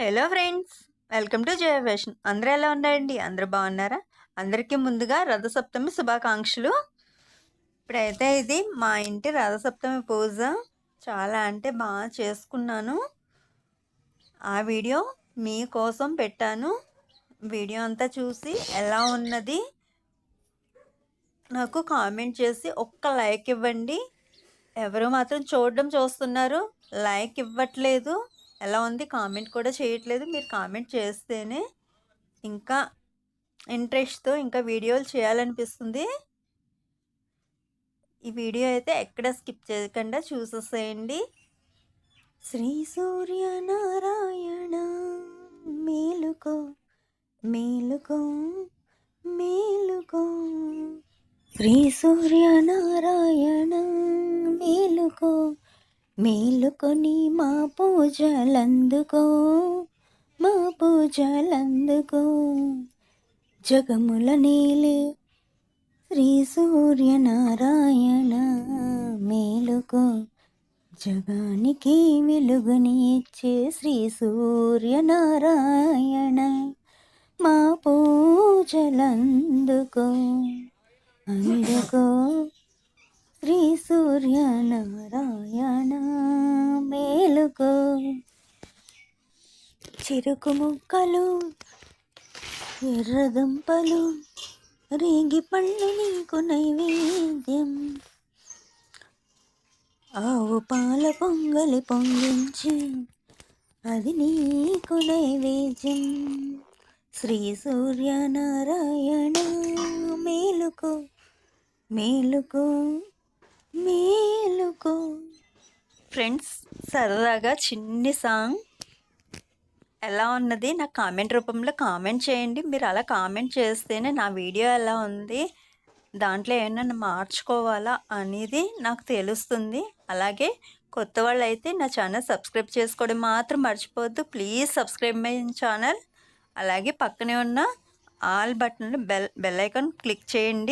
Hello friends welcome to Jaya fashion అందరూ ఎలా ఉన్నారండి? అందరూ బాగున్నారా? అందరికీ ముందుగా రథసప్తమి శుభాకాంక్షలు. ఇప్పుడైతే ఇది మా ఇంటి రథసప్తమి పూజ. చాలా అంటే బాగా చేసుకున్నాను. ఆ వీడియో మీకోసం పెట్టాను. వీడియో అంతా చూసి ఎలా ఉన్నది? నాకు కామెంట్ చేసి ఒక్క లైక్ ఇవ్వండి. ఎవరు మాత్రం చూడడం చూస్తున్నారు లైక్ ఇవ్వట్లేదు. ఎలా ఉంది? కామెంట్ కూడా చేయట్లేదు. మీరు కామెంట్ చేస్తేనే ఇంకా ఇంట్రెస్ట్తో ఇంకా వీడియోలు చేయాలనిపిస్తుంది. ఈ వీడియో అయితే ఎక్కడ స్కిప్ చేయకుండా చూసేసేయండి. శ్రీ సూర్య నారాయణ మేలుకో మేలుకో మేలుకో. శ్రీ సూర్య నారాయణ మేలుకో. మేలుకొని మా పూజలందుకో మా పూజలందుకో. జగముల నీలే శ్రీ సూర్యనారాయణ మేలుకో జగానికి వెలుగుని ఇచ్చే శ్రీ సూర్యనారాయణ మా పూజలందుకో. అందుకో శ్రీ సూర్యనారాయణ. మేలుకో. చిరుకు ముక్కలు ఎర్రదుంపలు రేగి పళ్ళు నీకు నైవేద్యం. ఆవు పాల పొంగలి పొంగించి అది నీకు నైవేద్యం. శ్రీ సూర్యనారాయణ మేలుకో మేలుకో మేలుకో. ఫ్రెండ్స్ సరదాగా చిన్ని సాంగ్. ఎలా ఉన్నది? నా కామెంట్ రూపంలో కామెంట్ చేయండి. మీరు అలా కామెంట్ చేస్తేనే నా వీడియో ఎలా ఉంది? దాంట్లో ఏమైనా మార్చుకోవాలా అనేది నాకు తెలుస్తుంది. అలాగే కొత్త వాళ్ళు అయితే నా ఛానల్ సబ్స్క్రైబ్ చేసుకోవడం మాత్రం మర్చిపోవద్దు. Please subscribe my channel. అలాగే పక్కనే ఉన్న ఆల్ బటన్లు బెల్ బెల్ ఐకాన్ క్లిక్ చేయండి.